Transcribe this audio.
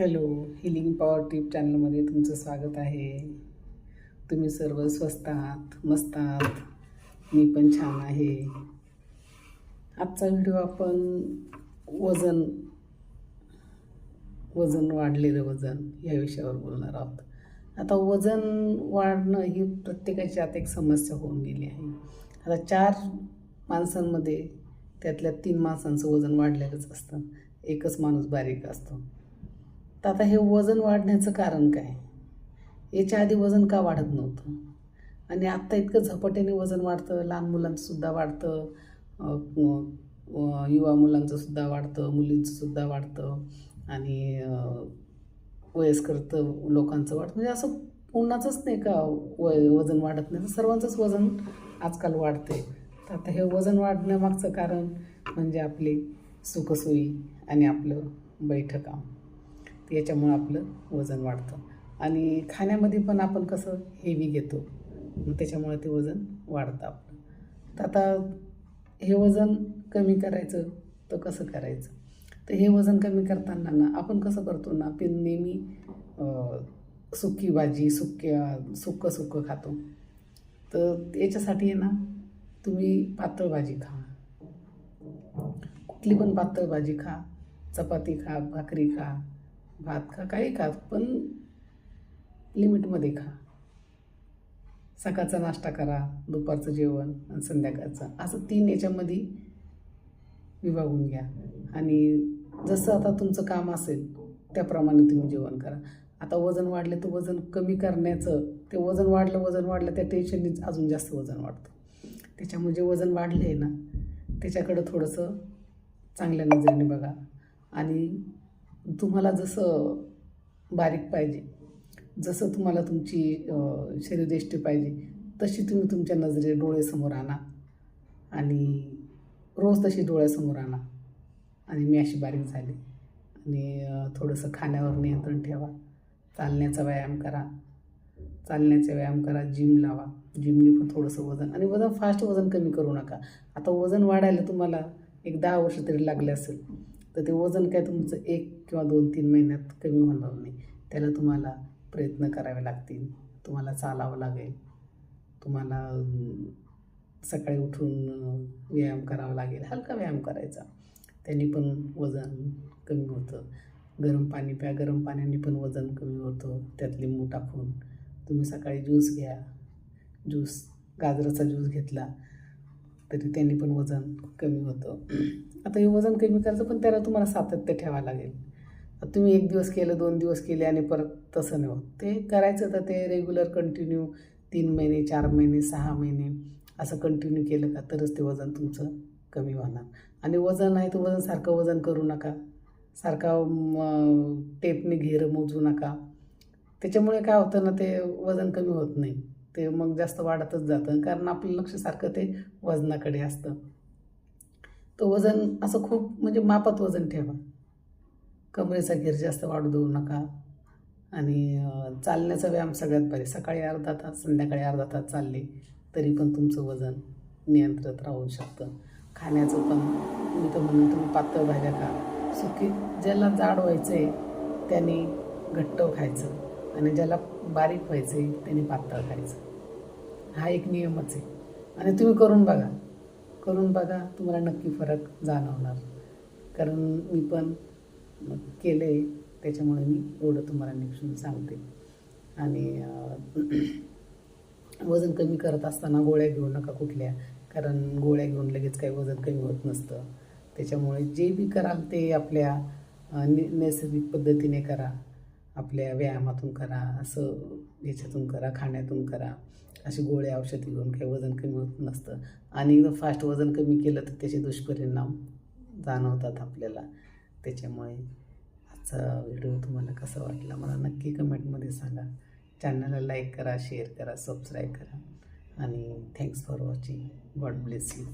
Hello healing power टीप चॅनलमध्ये तुमचं स्वागत आहे. तुम्ही सर्व स्वस्त आहात मस्त आहात. मी पण छान आहे. आजचा व्हिडिओ आपण वजन वजन वाढलेलं वजन या विषयावर बोलणार आहोत. आता वजन वाढणं ही प्रत्येकाची आता एक समस्या होऊन गेली आहे. आता चार माणसांमध्ये त्यातल्या तीन माणसांचं वजन वाढलेलंच असतं. एकच माणूस बारीक असतो. तर आता हे वजन वाढण्याचं कारण काय? याच्या आधी वजन का वाढत नव्हतं? आणि आत्ता इतकं झपाट्याने वजन वाढतं लहान मुलांचंसुद्धा वाढतं युवा मुलांचंसुद्धा वाढतं मुलींचंसुद्धा वाढतं आणि वयस्कर तर लोकांचं वाढतं. म्हणजे असं कोणाचंच नाही का वय वजन वाढत नाही? तर सर्वांचंच वजन आजकाल वाढते तर आता हे वजन वाढण्यामागचं कारण म्हणजे आपली सुखसोयी आणि आपलं बैठकाम. याच्यामुळं आपलं वजन वाढतं. आणि खाण्यामध्ये पण आपण कसं हेवी घेतो त्याच्यामुळे ते वजन वाढतं आपलं. तर आता हे वजन कमी करायचं तर कसं करायचं? तर हे वजन कमी करताना ना आपण कसं करतो ना आपण नेहमी सुकी भाजी सुक्या सुकं सुकं खातो. तर याच्यासाठी आहे ना तुम्ही पातळ भाजी खा. कुठली पण पातळ भाजी खा चपाती खा भाकरी खा. भात खा काही खा पण लिमिटमध्ये खा. सकाळचा नाश्ता करा दुपारचं जेवण आणि संध्याकाळचं. असं तीन याच्यामध्ये विभागून घ्या. आणि जसं आता तुमचं काम असेल त्याप्रमाणे तुम्ही जेवण करा. आता वजन वाढले तर वजन कमी करण्याचं ते वजन वाढलं वजन वाढलं त्या टेन्शननीच अजून जास्त वजन वाढतं. त्याच्यामुळे जे वजन वाढलं आहे ना त्याच्याकडं थोडंसं चांगल्या नजरेने बघा. आणि तुम्हाला जसं बारीक पाहिजे जसं तुम्हाला तुमची अं, शरीरयष्टी पाहिजे तशी तुम्ही तुमच्या नजरे डोळ्यासमोर आणा आणि रोज तशी डोळ्यासमोर आणा. आणि मी अशी बारीक झाली. आणि थोडंसं खाण्यावर नियंत्रण ठेवा. चालण्याचा व्यायाम करा. चालण्याचा व्यायाम करा जिम लावा. जिमने पण थोडंसं वजन आणि वजन फास्ट वजन कमी करू नका. आता वजन वाढायला तुम्हाला एक दहा वर्ष तरी लागले असेल. तर ते वजन काय तुमचं एक किंवा दोन तीन महिन्यात कमी होणार नाही. त्याला तुम्हाला प्रयत्न करावे लागतील. तुम्हाला चालावं लागेल. तुम्हाला सकाळी उठून व्यायाम करावा लागेल. हलका व्यायाम करायचा. त्यांनी पण वजन कमी होतं. गरम पाणी प्या. गरम पाण्याने पण वजन कमी होतं. त्यात लिंबू टाकून. तुम्ही सकाळी ज्यूस घ्या. ज्यूस गाजराचा ज्यूस घेतला. तरी त्यांनी पण वजन कमी होतं. आता हे वजन कमी करायचं पण त्याला तुम्हाला सातत्य ठेवावं लागेल. तुम्ही एक दिवस केलं दोन दिवस केले आणि परत तसं नाही होत. ते करायचं तर ते रेग्युलर कंटिन्यू तीन महिने चार महिने सहा महिने असं कंटिन्यू केलं का तरच ते वजन तुमचं कमी होणार. आणि वजन आहे तर वजन सारखं वजन करू नका. सारखा टेपने घेरं मोजू नका. त्याच्यामुळे काय होतं ना ते वजन कमी होत नाही. ते मग जास्त वाढतच जातं. कारण आपलं लक्ष सारखं ते वजनाकडे असतं. तो वजन असं खूप म्हणजे मापात वजन ठेवा. कमरेचा घेर जास्त वाढू देऊ नका. आणि चालण्याचा व्यायाम सगळ्यात बरे सकाळी अर्धा तास संध्याकाळी अर्धा तास चालले तरी पण तुमचं वजन नियंत्रित राहू शकतं. खाण्याचं पण मी तर म्हणून तुम्ही पातळ भाज्या खा. सुकी ज्याला जाड व्हायचं आहे त्याने घट्ट खायचं. आणि ज्याला बारीक व्हायचं आहे त्याने पातळ खायचं. हा एक नियमच आहे. आणि तुम्ही करून बघा. करून बघा तुम्हाला नक्की फरक जाणवणार. कारण मी पण केलं आहे त्याच्यामुळे मी एवढं तुम्हाला निक्षून सांगते. आणि वजन कमी करत असताना गोळ्या घेऊ नका कुठल्या. कारण गोळ्या घेऊन लगेच काही वजन कमी होत नसतं. त्याच्यामुळे जे बी कराल ते आपल्या नि नैसर्गिक पद्धतीने करा. आपल्या व्यायामातून करा असं याच्यातून करा खाण्यातून करा. अशी गोळ्या औषधी घेऊन काही वजन कमी होत नसतं. आणि एकदम फास्ट वजन कमी केलं तर त्याचे दुष्परिणाम जाणवतात आपल्याला. त्याच्यामुळे आजचा व्हिडिओ तुम्हाला कसा वाटला मला नक्की कमेंटमध्ये सांगा. चॅनलला लाईक करा शेअर करा सबस्क्राईब करा. आणि thanks for watching God bless you